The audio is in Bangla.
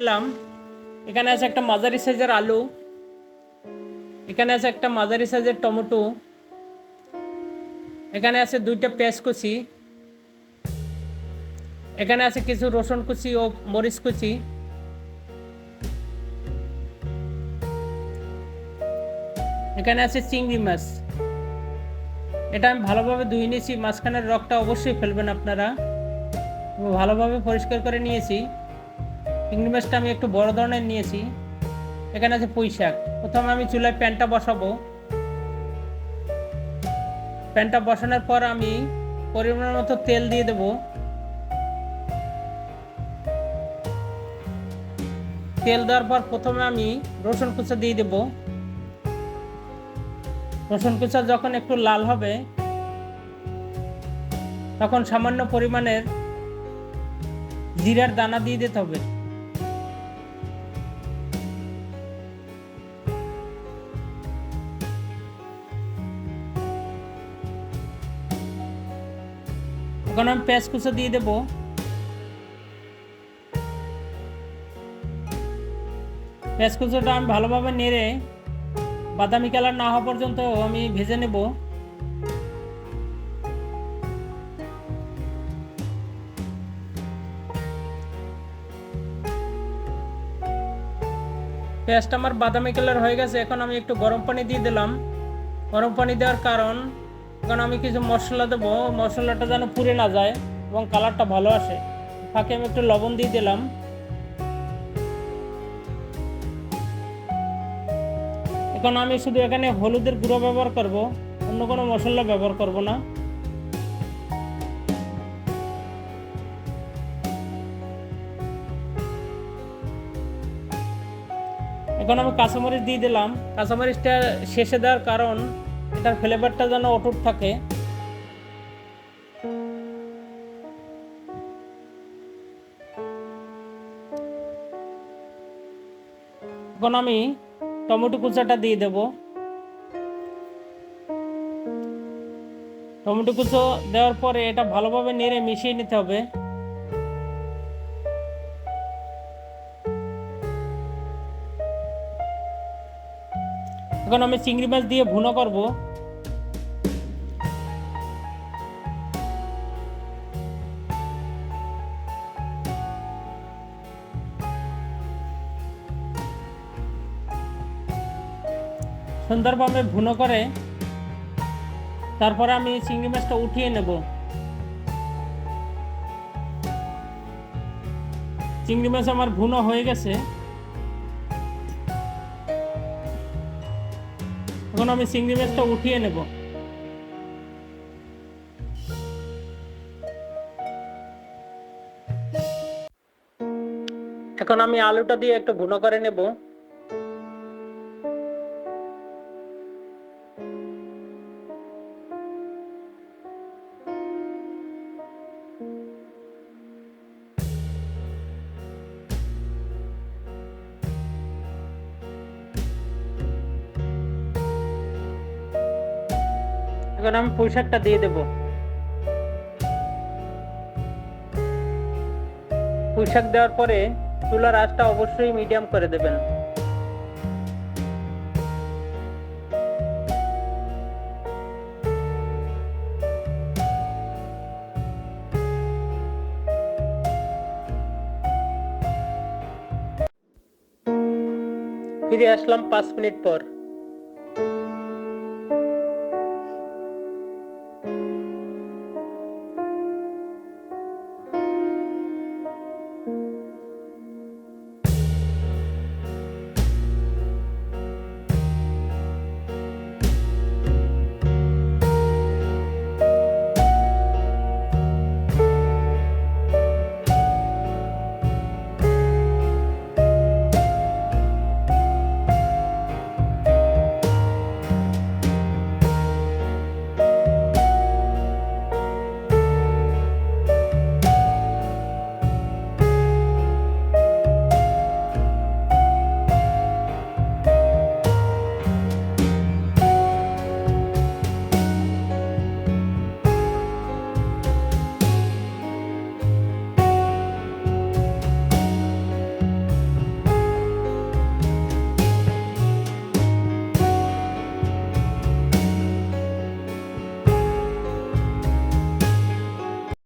দিলাম এখানে আছে একটা মাঝারি সাইজের আলু। এখানে আছে একটা মাঝারি সাইজের টমেটো। এখানে আছে দুইটা পেঁয়াজ কুচি। এখানে আছে কিছু রসুন কুচি ও মরিচ কুচি। এখানে আছে চিংড়ি মাছ। এটা আমি ভালোভাবে ধুয়ে নিয়েছি। মাঝখানের রকটা অবশ্যই ফেলবেন আপনারা। ভালোভাবে পরিষ্কার করে নিয়েছি। চিংড়ি মাছটা আমি একটু বড় ধরনের নিয়েছি। এখানে আছে পুঁই শাক। প্রথমে আমি চুলায় প্যানটা বসাবো। প্যানটা বসানোর পর আমি পরিমাণ মতো তেল দিয়ে দেবো। তেল দেওয়ার পর প্রথমে আমি রসুন কুচা দিয়ে দেবো। রসুন কুচা যখন একটু লাল হবে, তখন সামান্য পরিমাণের জিরার দানা দিয়ে দিতে হবে। এখন আমি পেঁয়াজ কুচো দিয়ে দেবো। পেঁয়াজ কুচোটা আমি ভালোভাবে নেড়ে বাদামি কালার না হওয়া পর্যন্ত আমি ভেজে নেব। পেঁয়াজটা আমার বাদামি কালার হয়ে গেছে, এখন আমি একটু গরম পানি দিয়ে দিলাম। গরম পানি দেওয়ার কারণ এখন আমি কিছু মশলা দেবো, মশলাটা যেন পুড়ে না যায় এবং কালারটা ভালো আসে। ফাঁকে আমি একটু লবণ দিয়ে দিলাম। এখন আমি শুধু এখানে হলুদের গুঁড়ো ব্যবহার করব, অন্য কোনো মশলা ব্যবহার করব না। এখন আমি কাঁচামরিচ দিয়ে দিলাম। কাঁচামরিচটা শেষে দেওয়ার কারণ এটার ফ্লেভারটা যেন অটুট থাকে। এখন আমি টমেটো কুচাটা দিয়ে দেব। টমেটো কুচো দেওয়ার পরে এটা ভালোভাবে নেড়ে মিশিয়ে নিতে হবে। এখন আমি চিংড়ি মাছ দিয়ে ভুনো করব। সুন্দরভাবে ভুনো করে তারপরে আমি চিংড়ি মাছটা উঠিয়ে নেব। চিংড়ি মাছ আমার ভুনো হয়ে গেছে। এখন আমি চিংড়ি মাছটা উঠিয়ে নেব। এখন আমি আলুটা দিয়ে একটু গুঁড়ো করে নেব। এখন আমি পুঁইশাকটা দিয়ে দেব। পুঁইশাক দেওয়ার পরে চুলার আঁচটা অবশ্যই মিডিয়াম করে দেবেন। ফিরে আসলাম পাঁচ মিনিট পর।